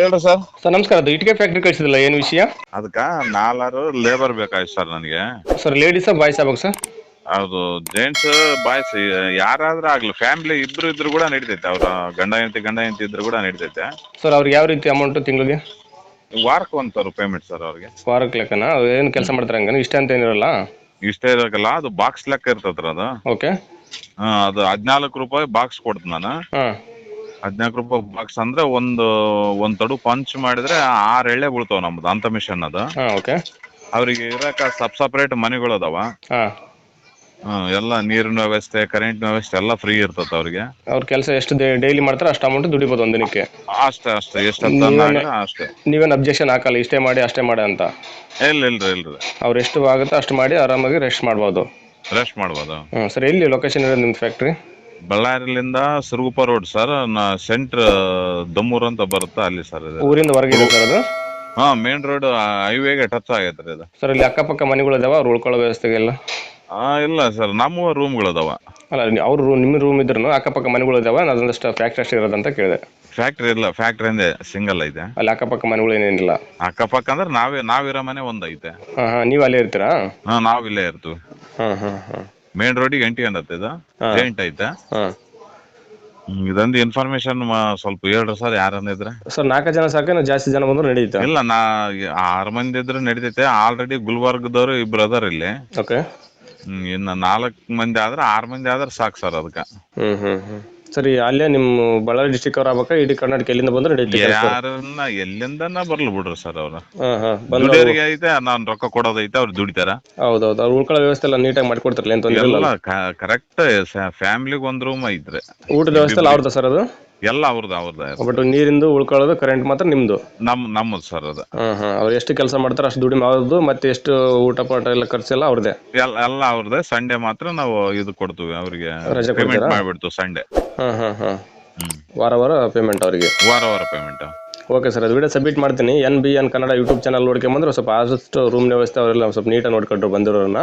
ಹೇಳ್ರಿ sir. Sir ನಮಸ್ಕಾರ. ಅದು ಇಟ್ಟಿಗೆ ಫ್ಯಾಕ್ಟ್ರಿ ಕಳಿಸಿದಿಲ್ಲ ಏನು ವಿಷಯ? ಅದಕ್ಕ ನಾಲ್ವರು ಲೇಬರ್ ಬೇಕಾಯ್ತು ಸರ್ ನನಗೆ. ಸರ್ ಲೇಡೀಸ್ ಬಾಯ್ಸ್ ಆಗ್ಬೇಕು ಸರ್? ಅದು ಜೆಂಟ್ಸ್ ಬಾಯ್ಸ್ ಯಾರಾದ್ರೂ ಆಗ್ಲಿ ಫ್ಯಾಮಿಲಿ ಇಬ್ರು ಇದ್ರು ಕೂಡ ನಡೀತೈತೆ. ಅವ್ರ ಗಂಡ ಹೆಂಡತಿ ಗಂಡ ಹೆಂಡತಿ ಇದ್ರು ಕೂಡ ನಡೀತೈತೆ. ಸರ್ ಅವ್ರಿಗೆ ಯಾವ ರೀತಿ ಅಮೌಂಟ್ ತಿಂಗಳಿಗೆ? ವಾರಕ್ಕೆ ಒಂದು ಸಾವಿರ ಪೇಮೆಂಟ್ ಸರ್ ಅವ್ರಿಗೆ. ವಾರಕ್ಕೆ ಲೆಕ್ಕನ? ಅವ್ರು ಏನು ಕೆಲಸ ಮಾಡ್ತಾರೆ ಹಂಗನ? ಇಷ್ಟ ಅಂತ ಏನಿರಲ್ಲ? ಇಷ್ಟೇ ಇರೋಕಲ್ಲ ಅದು ಬಾಕ್ಸ್ ಲೆಕ್ಕ ಇರ್ತದ್ರ ಅದು. ಓಕೆ ಹಾ, ಅದು ಹದಿನಾಲ್ಕು ರೂಪಾಯಿ ಬಾಕ್ಸ್ ಕೊಡ್ತೀನಿ ನಾನು. ಹಾಂ. ಹದಿನಾಲ್ಕು ರೂಪಾಯಿ ಬಾಕ್ಸ್ ಅಂದ್ರೆ ಒಂದು ಒಂದ್ ತಡು ಪಂಚ್ ಮಾಡಿದ್ರೆ ಆರ್ ಎಳೆ ಬೀಳ್ತಾವ ನಮ್ದು ಅಂತ ಮಿಷನ್ ಅದು. ಹಾಂ ಓಕೆ ಅವ್ರಿಗೆ ಇರಕ ಸಬ್ ಸಪ್ರೇಟ್ ಮನೆಗಳು ಅದಾವ. ಹಾಂ. ಹ್ಮ್, ಎಲ್ಲ ನೀರಿನ ವ್ಯವಸ್ಥೆ ಕರೆಂಟ್ ವ್ಯವಸ್ಥೆ ಎಲ್ಲ ಫ್ರೀ ಇರ್ತದ ಅವ್ರಿಗೆ. ಅವ್ರ ಕೆಲಸ ಎಷ್ಟು ಡೈಲಿ ಮಾಡ್ತಾರೆ ಅಷ್ಟು ಅಮೌಂಟ್ ದುಡಿಬೋದು ಒಂದು ದಿನಕ್ಕೆ? ಅಷ್ಟೇ ಅಷ್ಟೇ ಎಷ್ಟಂತ ಅಷ್ಟೇ. ನೀವೇನು ಅಬ್ಜೆಕ್ಷನ್ ಹಾಕಲ್ಲ ಇಷ್ಟೇ ಮಾಡಿ ಅಷ್ಟೇ ಮಾಡಿ ಅಂತ? ಇಲ್ಲ ಇಲ್ರಿ ಇಲ್ರಿ ಅವ್ರು ಎಷ್ಟು ಆಗುತ್ತೋ ಅಷ್ಟು ಮಾಡಿ ಆರಾಮಾಗಿ ರೆಸ್ಟ್ ಮಾಡ್ಬೋದು. ರೆಸ್ಟ್ ಮಾಡ್ಬೋದು. ಹ್ಞೂ ಸರ್ ಎಲ್ಲಿ ಲೊಕೇಶನ್ ಇರೋದು ನಿಮ್ಮ factory ಬಳ್ಳಾರಿಲಿಂದ Suraguppa road sir. Centre Dammur ಅಂತ ಬರುತ್ತೆ ಅಲ್ಲಿ ಸರ್ ಇದು? ಊರಿಂದ ಹೊರಗೆ ಇದೆ ಸರ್ ಅದು? ಹಾ ಮೇನ್ ರೋಡ್ ಹೈವೇಗೆ ಟಚ್ ಆಗೈತ್ರಿ ಇದು. ಸರ್ ಇಲ್ಲಿ ಅಕ್ಕಪಕ್ಕ ಮನೆಗಳು ಇದಾವೆ ಅವ್ರು ಉಳ್ಕೊಳ್ಳೋ ವ್ಯವಸ್ಥೆಗೆಲ್ಲ? ಆ, ಇಲ್ಲ ಸರ್. ನಮ್ಮ ರೂಮ್ಗಳು ಅದಾವ. ಅಲ್ಲ ಅವ್ರ ರೂಮ್ ನಿಮ್ಮ ರೂಮ್ ಇದ್ರು ಅಕ್ಕಪಕ್ಕ ಮನೆಗಳು ಇದಾವೆ ಅದೊಂದಷ್ಟು ಫ್ಯಾಕ್ಟ್ರಿ ಅಷ್ಟೇ ಇರೋದಂತ ಕೇಳಿದೆ. ಫ್ಯಾಕ್ಟ್ರಿ ಇಲ್ಲ ಫ್ಯಾಕ್ಟ್ರಿ ಅಂದೆ ಸಿಂಗಲ್ ಐತೆ. ಅಲ್ಲಿ ಅಕ್ಕಪಕ್ಕ ಮನೆಗಳು ಏನೇನಿಲ್ಲ? ಅಕ್ಕಪಕ್ಕ ಅಂದ್ರೆ ನಾವೇ ನಾವಿರೋ ಮನೆ ಒಂದ್ ಐತೆ ಹಾಂ ಹಾಂ ನೀವು ಅಲ್ಲೇ ಇರ್ತೀರಾ? ಹಾ ನಾವ್ ಇಲ್ಲೇ ಇರ್ತೀವಿ. ಹಾ ಹಾ ಹಾಂ. ಮೇನ್ ರೋಡಿಗೆ ಎಂಟಿ ಅನ್ನತ್ತೆ ಇದು. ಹಾ. ಜೈಂಟ್ ಐತೆ. ಹಾಂ. ಹ್ಮ್, ಇದೊಂದು ಇನ್ಫಾರ್ಮೇಶನ್ ಸ್ವಲ್ಪ ಹೇಳ್ರಿ ಸರ್ ಯಾರನ್ನ ಇದ್ರೆ. ಸರ್ ನಾಲ್ಕು ಜನ ಸಾಕು ಜಾಸ್ತಿ ಜನ ಬಂದ್ರೆ ನಡೆಯುತ್ತೆ. ಇಲ್ಲ ನಾ ಆರ್ ಮಂದಿ ಇದ್ರೆ ನಡೀತೈತೆ. ಆಲ್ರೆಡಿ ಗುಲ್ಬರ್ಗದವ್ರು ಇಬ್ರು ಅದಾರ ಇಲ್ಲಿ. ಓಕೆ ಹ್ಮ್, ಇನ್ನ ನಾಲ್ಕು ಮಂದಿ ಆದ್ರೆ ಆರ್ ಮಂದಿ ಆದ್ರೆ ಸಾಕು ಸರ್ ಅದಕ್ಕ. ಹ್ಮ್ ಹ್ಮ್ ಹ್ಞೂ ಸರಿ ಅಲ್ಲೇ ನಿಮ್ಮ ಬಳ್ಳಾರಿ ಡಿಸ್ಟಿಕ್ ಅವ್ರ ಆಗ್ಬೇಕಾ? ಇಡೀ ಕರ್ನಾಟಕ ಎಲ್ಲಿಂದ ಬಂದ್ರೆ ಯಾರನ್ನ ಎಲ್ಲಿಂದನ ಬರ್ಲಿ ಬಿಡ್ರಿ ಸರ್ ಅವ್ರ. ಹಾಂ ಹಾಂ. ಬಂದು ದುಡಿಯೋರಿಗೆ ಐತೆ ನಾನ್ ರೊಕ್ಕ ಕೊಡೋದೈತೆ ಅವ್ರು ದುಡಿತಾರ. ಹೌದೌದು ಅವ್ರು ಉಳ್ಕೊಳ್ಳೋ ವ್ಯವಸ್ಥೆ ಎಲ್ಲ ನೀಟಾಗಿ ಮಾಡ್ಕೊಡ್ತಾರಲ್ಲ ಏನು ತೊಂದರೆ ಇಲ್ಲ ಎಲ್ಲ ಕರೆಕ್ಟ್ ಫ್ಯಾಮಿಲಿಗೆ ಒಂದ್ ರೂಮ್ ಐತ್ರಿ. ಊಟದ ವ್ಯವಸ್ಥೆ ಎಲ್ಲ ಅವ್ರದ್ದು ಸರ್ ಅದು? ಎಲ್ಲ ಅವ್ರದ್ದು ಅವ್ರದ್ದು ಬಟ್ ನೀರಿಂದು ಉಳ್ಕೊಳ್ಳೋದು ಕರೆಂಟ್ ಮಾತ್ರ ನಿಮ್ದು? ನಮ್ ನಮ್ಮದು ಸರ್ ಅದು. ಹಾಂ ಹಾಂ. ಅವ್ರು ಎಷ್ಟು ಕೆಲಸ ಮಾಡ್ತಾರೆ ಅಷ್ಟು ದುಡಿಮೆ ಅವ್ರದ್ದು ಮತ್ತೆ ಎಷ್ಟು ಊಟ ಪಾಠ ಎಲ್ಲ ಖರ್ಚೆಲ್ಲ ಅವ್ರದ್ದೇ ಎಲ್ಲ ಎಲ್ಲ ಅವ್ರದ್ದೇ ಸಂಡೇ ಮಾತ್ರ ನಾವು ಇದು ಕೊಡ್ತೀವಿ ಅವ್ರಿಗೆ ರಜೆ ಪೇಮೆಂಟ್ ಕೊಡ್ತೀರಾ? ಮಾಡ್ಬಿಡ್ತು ಸಂಡೇ ಹಾಂ ಹಾಂ ಹಾಂ. ವಾರ ವಾರ ಪೇಮೆಂಟ್ ಅವರಿಗೆ. ವಾರ ವಾರ ಪೇಮೆಂಟ್ ಓಕೆ ಸರ್ ಅದು ವಿಡಿಯೋ ಸಬ್ಮಿಟ್ ಮಾಡ್ತೀನಿ. N B N Kannada YouTube channel ನೋಡ್ಕೊಂಬಂದ್ರೆ ಸ್ವಲ್ಪ ಆದಷ್ಟು ರೂಮ್ ವ್ಯವಸ್ಥೆ ಅವರೆಲ್ಲ ಸ್ವಲ್ಪ ನೀಟಾಗಿ ನೋಡ್ಕೊಂಡ್ರು ಬಂದಿರೋರನ್ನ.